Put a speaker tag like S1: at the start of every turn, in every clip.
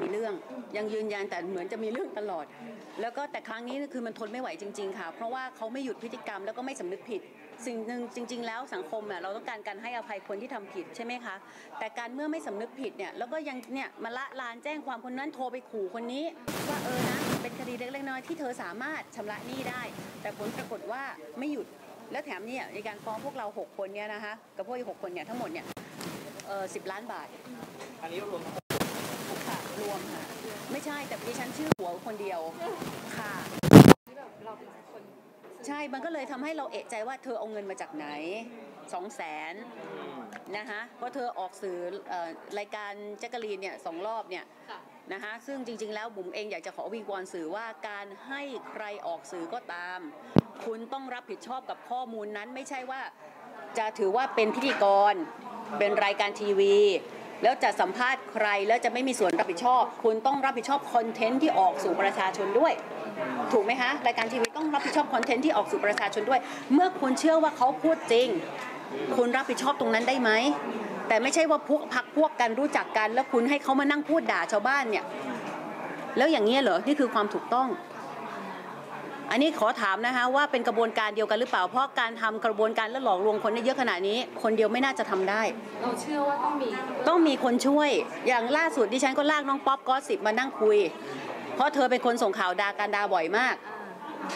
S1: มีเรื่อง ยังยืนยันแต่เหมือนจะมีเรื่องตลอด แล้วก็แต่ครั้งนี้คือมันทนไม่ไหวจริง ๆ ค่ะ เพราะว่าเขาไม่หยุดพฤติกรรมแล้วก็ไม่สำนึกผิด สิ่งหนึ่งจริง ๆ แล้วสังคมอะเราต้องการการให้อภัยคนที่ทำผิดใช่ไหมคะ แต่การเมื่อไม่สำนึกผิดเนี่ยแล้วก็ยังเนี่ยมาละลานแจ้งความคนนั้นโทรไปขู่คนนี้ ว่าเออนะเป็นคดีเล็กๆน้อยๆที่เธอสามารถชำระหนี้ได้ แต่ผลปรากฏว่าไม่หยุดแล้วแถมเนี่ยในการฟ้องพวกเราหกคนเนี่ยนะคะกับพวกอีกหกคนเนี่ยทั้งหมดเนี่ยเออสิบล้านบาท
S2: อันนี้รวมทั้งหมด
S1: ค่ะ รวมค่ะ ไม่ใช่แต่ดิฉันชื่อหัวคนเดียวค่ะ
S3: ที่แบบเราเป็นคน
S1: ใช่ มันก็เลยทำให้เราเอะใจว่าเธอเอาเงินมาจากไหนสองแสนนะคะเพราะเธอออกสื่อเอ่อรายการแจ็คกะลีนเนี่ยสองรอบเนี่ย
S3: ค่ะ
S1: นะคะซึ่งจริง ๆ แล้วบุ๋มเองอยากจะขอวิงวอนสื่อว่าการให้ใครออกสื่อก็ตาม คุณต้องรับผิดชอบกับข้อมูลนั้นไม่ใช่ว่าจะถือว่าเป็นพิธีกรเป็นรายการทีวี แล้วจะสัมภาษณ์ใครแล้วจะไม่มีส่วนรับผิดชอบ คุณต้องรับผิดชอบคอนเทนต์ที่ออกสู่ประชาชนด้วย ถูกไหมคะรายการทีวีต้องรับผิดชอบคอนเทนต์ที่ออกสู่ประชาชนด้วย เมื่อคุณเชื่อว่าเขาพูดจริง คุณรับผิดชอบตรงนั้นได้ไหมแต่ไม่ใช่ว่าพวกพักพวกกันรู้จักกัน แล้วคุณให้เขามานั่งพูดด่าชาวบ้านเนี่ยแล้วอย่างนี้เหรอนี่คือความถูกต้อง อันนี้ขอถามนะคะว่าเป็นกระบวนการเดียวกันหรือเปล่า เพราะการทำกระบวนการและหลอกลวงคนได้เยอะขนาดนี้ คนเดียวไม่น่าจะทำได้
S3: เราเชื่อว่าต้องมี
S1: ต้องมีคนช่วย อย่างล่าสุดดิฉันก็ลากน้องป๊อปก็สิบมานั่งคุย เพราะเธอเป็นคนส่งข่าวดาการดาบ่อยมาก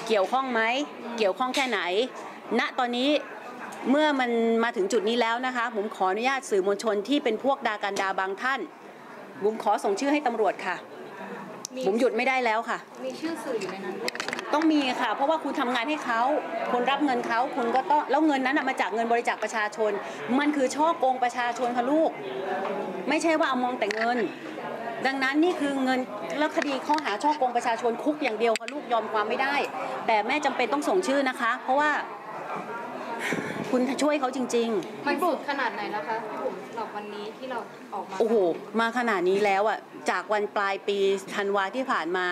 S1: เกี่ยวข้องไหม เกี่ยวข้องแค่ไหน ณ ตอนนี้เมื่อมันมาถึงจุดนี้แล้วนะคะ ผมขออนุญาตสื่อมวลชนที่เป็นพวกดาการดาบางท่าน บุ๋มขอส่งชื่อให้ตำรวจค่ะ
S3: มี
S1: บุ๋มหยุดไม่ได้แล้วค่ะ
S3: มีชื่อสื่ออยู่ในนั้นด้วย
S1: ต้องมีค่ะ เพราะว่าคุณทำงานให้เขาคุณรับเงินเขาคุณก็ต้องแล้วเงินนั้นมาจากเงินบริจาคประชาชน มันคือช่อโกงประชาชนค่ะลูก ไม่ใช่ว่าเอามองแต่เงิน ดังนั้นนี่คือเงินแล้วคดีข้อหาช่อโกงประชาชนคุกอย่างเดียวค่ะลูกยอมความไม่ได้ แต่แม่จำเป็นต้องส่งชื่อนะคะ เพราะว่า คุณช่วยเขาจริง ๆ
S3: มันสุดขนาดไหนแล้วคะพี่บุ๋มสำหรับวันนี้ที่เราออกมา
S1: โอ้โห มาขนาดนี้แล้วอะ จากวันปลายปีธันวาที่ผ่านมา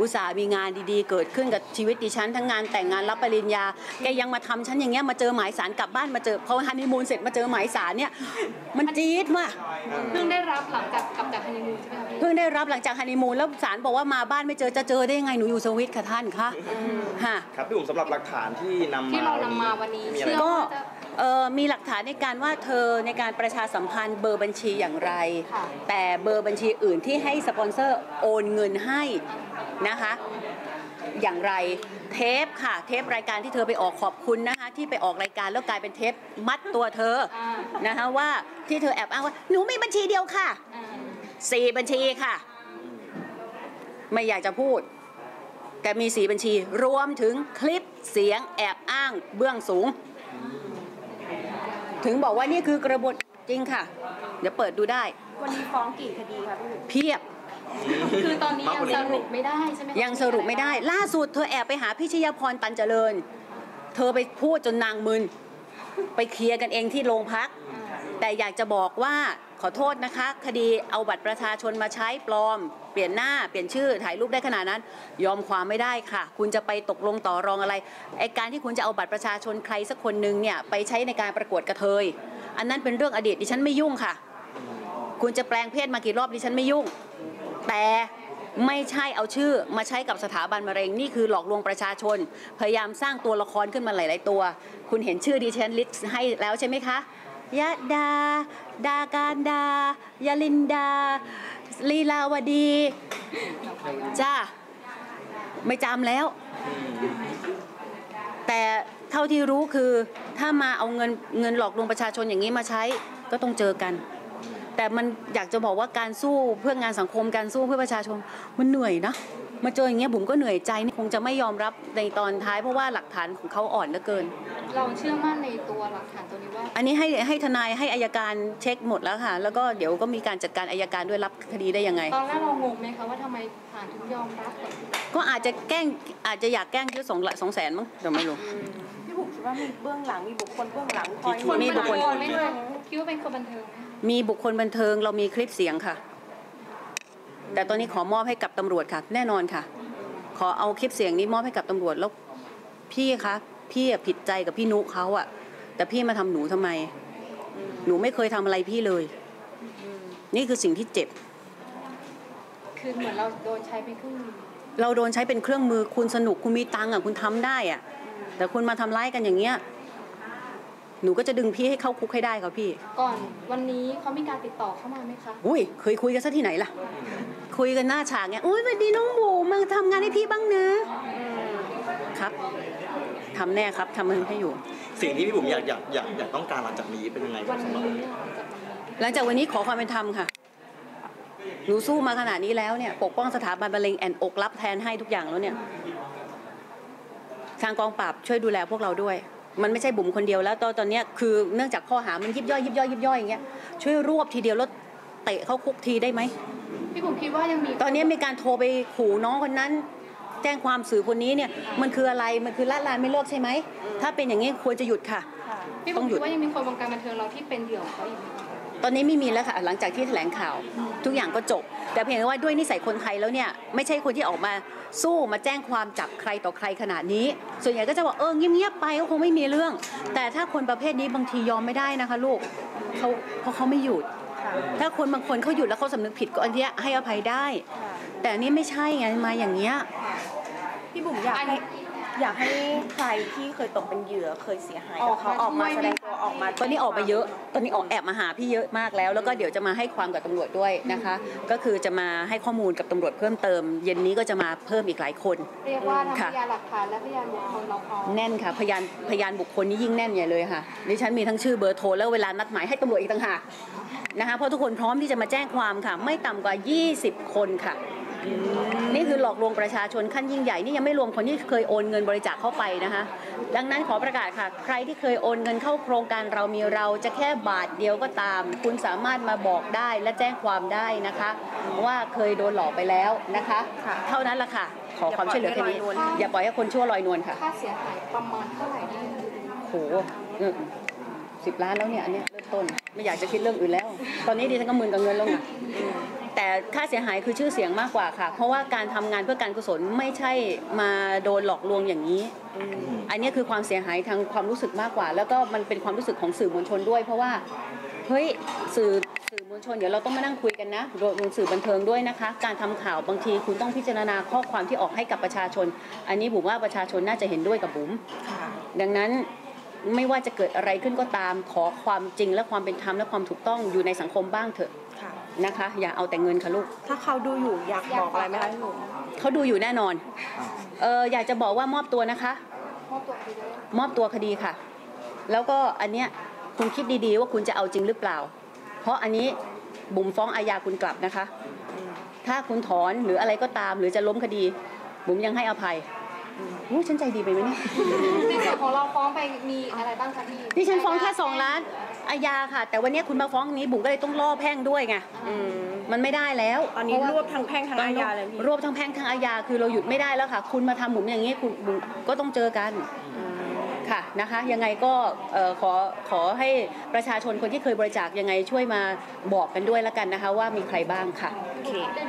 S1: อุตส่าห์มีงานดีๆ เกิดขึ้นกับชีวิตดิฉัน ทั้งงานแต่งงานรับปริญญา แกยังมาทำฉันอย่างเงี้ย มาเจอหมายสารกลับบ้านมาเจอพอฮันนีมูนเสร็จมาเจอหมายสารเนี่ย มันจี๊ดว่ะ
S3: เพิ่งได้รับหลังจากกลับจากฮันนีมูนใช่ไหมคะพี่
S1: เพิ่งได้รับหลังจากฮันนีมูนแล้วศาลบอกว่ามาบ้านไม่เจอจะเจอได้ยังไงหนูอยู่สวิตค่ะท่านคะฮะ
S2: ครับพี่บุ๋มสำหรับหลักฐานที่นำมา
S3: ที่เรานำมาวันนี้
S2: มีอะไร
S3: เชื่อ
S1: ก็
S3: ว่าจะ
S1: เอ่อมีหลักฐานในการว่าเธอในการประชาสัมพันธ์เบอร์บัญชีอย่างไร
S3: ค่ะ
S1: แต่เบอร์บัญชีอื่นที่ให้สปอนเซอร์โอนเงินให้นะคะอย่างไรเทปค่ะ เทปรายการที่เธอไปออกขอบคุณนะคะที่ไปออกรายการแล้วกลายเป็นเทปมัดตัวเธอ
S3: อ่า
S1: นะคะว่าที่เธอแอบอ้างว่าหนูมีบัญชีเดียวค่ะ
S3: อ่า
S1: สี่บัญชีค่ะ ไม่อยากจะพูด แต่มีสีบัญชี รวมถึงคลิปเสียงแอบอ้างเบื้องสูง ถึงบอกว่านี่คือกระบวนจริงค่ะ เดี๋ยวเปิดดูได้
S4: วันนี้ฟ้องกี่คดีคะพี่บุ๋ม
S1: เพียบ
S3: คือตอนนี้ยังสรุปไม่ได้ใช่ไหมคะ
S1: ยังสรุปไม่ได้ ล่าสุดเธอแอบไปหาพิชยาพรตันเจริญ เธอไปพูดจนนางมึน ไปเคลียร์กันเองที่โรงพัก
S3: อ่า
S1: แต่อยากจะบอกว่าขอโทษนะคะ คดีเอาบัตรประชาชนมาใช้ปลอม เปลี่ยนหน้าเปลี่ยนชื่อถ่ายรูปได้ขนาดนั้น ยอมความไม่ได้ค่ะ คุณจะไปตกลงต่อรองอะไรไอการที่คุณจะเอาบัตรประชาชนใครสักคนหนึ่งเนี่ยไปใช้ในการประกวดกระเทย อันนั้นเป็นเรื่องอดีตดิฉันไม่ยุ่งค่ะ คุณจะแปลงเพศมากี่รอบดิฉันไม่ยุ่ง แต่ไม่ใช่เอาชื่อมาใช้กับสถาบันมะเร็งนี่คือหลอกลวงประชาชน พยายามสร้างตัวละครขึ้นมาหลาย ๆ ตัว คุณเห็นชื่อดิฉันลิสต์ให้แล้วใช่ไหมคะ ยะดา ดาการดายาลินดา ลีลาวดี จ้า ไม่จำแล้ว แต่เท่าที่รู้คือถ้ามาเอาเงินเงินหลอกลวงประชาชนอย่างนี้มาใช้ก็ต้องเจอกัน แต่มันอยากจะบอกว่าการสู้เพื่องานสังคมการสู้เพื่อประชาชนมันเหนื่อยนะมาเจออย่างเงี้ยผมก็เหนื่อยใจนี่คงจะไม่ยอมรับในตอนท้ายเพราะว่าหลักฐานของเขาอ่อนเหลือเกิน
S3: เราเชื่อมั่นในตัวหลักฐานตัวนี้ว่า
S1: อันนี้ให้ให้ทนายให้อายการเช็คหมดแล้วค่ะ แล้วก็เดี๋ยวก็มีการจัดการอายการด้วยรับคดีได้ยังไง
S3: ตอนแรกเรางงไหมคะว่าทำไมศาลถึงยอมรับกับ
S1: ก็อาจจะแกล้งอาจจะอยากแกล้งยืดสองสองแสนมั้งเดี๋ยวไม่รู้
S4: พี่บุ๋มคิดว่ามีเบื้องหลังมีบุคคลเบื้องหลังคอย
S3: คน
S1: มีบุคคล
S3: บันเทิงไหมคะคิดว่าเป็นคนบันเทิงไหม
S1: มีบุคคลบันเทิงเรามีคลิปเสียงค่ะ แต่ตอนนี้ขอมอบให้กับตำรวจค่ะ แน่นอนค่ะ ขอเอาคลิปเสียงนี้มอบให้กับตำรวจแล้วพี่คะพี่อะผิดใจกับพี่นุเขาอะแต่พี่มาทำหนูทำไม หนูไม่เคยทำอะไรพี่เลย นี่คือสิ่งที่เจ็บ
S3: คือเหมือนเราโดนใช้เป็นเครื่องมือ
S1: เราโดนใช้เป็นเครื่องมือคุณสนุกคุณมีตังค์อะคุณทำได้อะแต่คุณมาทำร้ายกันอย่างเงี้ย หนูก็จะดึงพี่ให้เข้าคุกให้ได้ค่ะพี่
S3: ก่อนวันนี้เขามีการติดต่อเข้ามาไหมคะ
S1: อุ้ยเคยคุยกันซะที่ไหนล่ะ คุยกันหน้าฉากไงอุ้ยสวัสดีน้องหมูมาทำงานให้พี่บ้างนะครับทำแน่ครับทำมันให้อยู่
S2: สิ่งที่พี่บุ๋มอยากอยากอยากอยากต้องการหลังจากนี้เป็นยังไงครั
S3: วั
S2: บ
S3: น
S2: สำหรับ
S3: นี้
S1: หลังจากวันนี้ขอความเป็นธรรมค่ะหนูสู้มาขนาดนี้แล้วเนี่ยปกป้องสถาบันบรรเลงแอนอกรับแทนให้ทุกอย่างแล้วเนี่ย ทางกองปราบช่วยดูแลพวกเราด้วย มันไม่ใช่บุ๋มคนเดียวแล้วตอนตอนเนี้ยคือเนื่องจากข้อหามันยิบย่อยยิบย่อยยิบย่อยอย่างเงี้ยช่วยรวบทีเดียวแล้วเตะเข้าคุกทีได้ไหม
S3: พี่บุ๋มคิดว่ายังมี
S1: ตอนนี้มีการโทรไปขู่น้องคนนั้น แจ้งความสื่อคนนี้เนี่ยมันคืออะไรมันคือละลานไม่เลิกใช่ไหมถ้าเป็นอย่างนี้ควรจะหยุดค่ะ
S3: พี่
S1: ต้
S3: บุ๋
S1: อ
S3: ม
S1: งหยุ
S3: คิ
S1: ด
S3: ดว่ายังมีคนวงการบันเทิงเราที่เป็นเหยื่อของเขาอีกไหมคะ
S1: ตอนนี้ไม่มีแล้วค่ะหลังจากที่แถลงข่าวทุกอย่างก็จบ แต่เพียงแต่ว่าด้วยนิสัยคนไทยแล้วเนี่ยไม่ใช่คนที่ออกมาสู้มาแจ้งความจับใครต่อใครขนาดนี้ ส่วนใหญ่ก็จะบอกเออเงียบๆไปก็คงไม่มีเรื่อง แต่ถ้าคนประเภทนี้บางทียอมไม่ได้นะคะลูกเขาเพราะเขาไม่หยุด
S4: ค่ะ
S1: ถ้าคนบางคนเขาหยุดแล้วเขาสำนึกผิดก็อันเนี้ยให้อภัยได้
S4: ค่ะ
S1: แต่อันนี้ไม่ใช่ไงมาอย่างเงี้ย
S4: พี่บุ๋มอยากให้ อยากให้ใครที่เคยตกเป็นเหยื่อเคยเสียหาย
S3: อ
S4: กั
S3: อบก
S4: เขาออกมาแสดงตัวออกมา
S1: ตอนนี้ออกมาเยอะ ตอนนี้ออกแอบมาหาพี่เยอะมากแล้ว แล้วก็เดี๋ยวจะมาให้ความกับตำรวจด้วยนะคะ ก็คือจะมาให้ข้อมูลกับตำรวจเพิ่มเติม เย็นนี้ก็จะมาเพิ่มอีกหลายคน
S3: เรียกว่าทั้ง
S1: ค่ะ
S3: พยานหลักฐานและพยานบุคคลเราพร้อม
S1: แน่นค่ะ พยานพยานบุคคลนี่ยิ่งแน่นใหญ่เลยค่ะดิฉันมีทั้งชื่อเบอร์โทรแล้วเวลานัดหมายให้ตำรวจอีกต่างหากนะคะเพราะทุกคนพร้อมที่จะมาแจ้งความค่ะ ไม่ต่ำกว่า 20 คนค่ะ นี่คือหลอกลวงประชาชนขั้นยิ่งใหญ่นี่ยังไม่รวมคนที่เคยโอนเงินบริจาคเข้าไปนะคะ ดังนั้นขอประกาศค่ะ ใครที่เคยโอนเงินเข้าโครงการเรามีเราจะแค่บาทเดียวก็ตาม คุณสามารถมาบอกได้และแจ้งความได้นะคะ ว่าเคยโดนหลอกไปแล้วนะคะ
S4: ค่ะ
S1: เท่านั้นละค่ะ ขอความช่วยเหลือแค่นี้
S4: อย่าปล่อยให้ลอยนวล
S1: อย่าปล่อยให้คนชั่วลอยนวลค่ะ
S3: ค่าเสียหายประมาณเท่าไหร่ได้
S1: โห สิบล้านแล้วเนี่ยอันเนี้ยเริ่มต้นไม่อยากจะคิดเรื่องอื่นแล้ว ตอนนี้ดิฉันก็มึนกับเงินแล้วไงแต่ค่าเสียหายคือชื่อเสียงมากกว่าค่ะ เพราะว่าการทำงานเพื่อการกุศลไม่ใช่มาโดนหลอกลวงอย่างนี้ อันเนี้ยคือความเสียหายทางความรู้สึกมากกว่า แล้วก็มันเป็นความรู้สึกของสื่อมวลชนด้วย เพราะว่าเฮ้ยสื่อสื่อมวลชนเดี๋ยวเราต้องมานั่งคุยกันนะรวมถึงสื่อบันเทิงด้วยนะคะ การทำข่าวบางทีคุณต้องพิจารณาข้อความที่ออกให้กับประชาชน อันนี้บุ๋มว่าประชาชนน่าจะเห็นด้วยกับบุ๋ม
S4: ค่ะ
S1: ดังนั้น ไม่ว่าจะเกิดอะไรขึ้นก็ตามขอความจริงและความเป็นธรรมและความถูกต้องอยู่ในสังคมบ้างเถอะ
S4: ค่ะ
S1: นะคะ อย่าเอาแต่เงินค่ะลูก
S4: ถ้าเขาดูอยู่อยากบอกอะไรไหมคะพี่บุ๋ม
S1: เขาดูอยู่แน่นอน เอออยากจะบอกว่ามอบตัวนะคะ
S3: มอบตัวคดีเลย
S1: มอบตัวคดีค่ะ แล้วก็อันเนี้ยคุณคิดดีๆว่าคุณจะเอาจริงหรือเปล่า เพราะอันนี้บุ๋มฟ้องอาญาคุณกลับนะคะ ถ้าคุณถอนหรืออะไรก็ตามหรือจะล้มคดี บุ๋มยังให้อภัย อู้ฉันใจดีไปไหมเนี่ย
S3: ในส่วนของเราฟ้องไปมีอะไรบ้างคะพี่
S1: ดิฉันฟ้องแค่สองล้านอาญาค่ะ แต่วันนี้คุณมาฟ้องนี้บุ๋มก็เลยต้องล่อแพ่งด้วยไง
S4: อืม
S1: มันไม่ได้แล้ว
S4: ตอนนี้
S1: เพาร
S4: วบทั้งแพ่งทั้งอาญาเลยพี่
S1: รวบทั้งแพ่งทั้งอาญาคือเราหยุดไม่ได้แล้วค่ะ คุณมาทำบุ๋มอย่างนี้คุณบุ๋มก็ต้องเจอกันค่ะนะคะยังไงก็เอ่อขอขอให้ประชาชนคนที่เคยบริจาคยังไงช่วยมาบอกกันด้วยแล้วกันนะคะ ว่ามีใครบ้างค่ะ
S4: โอเค
S3: เป็น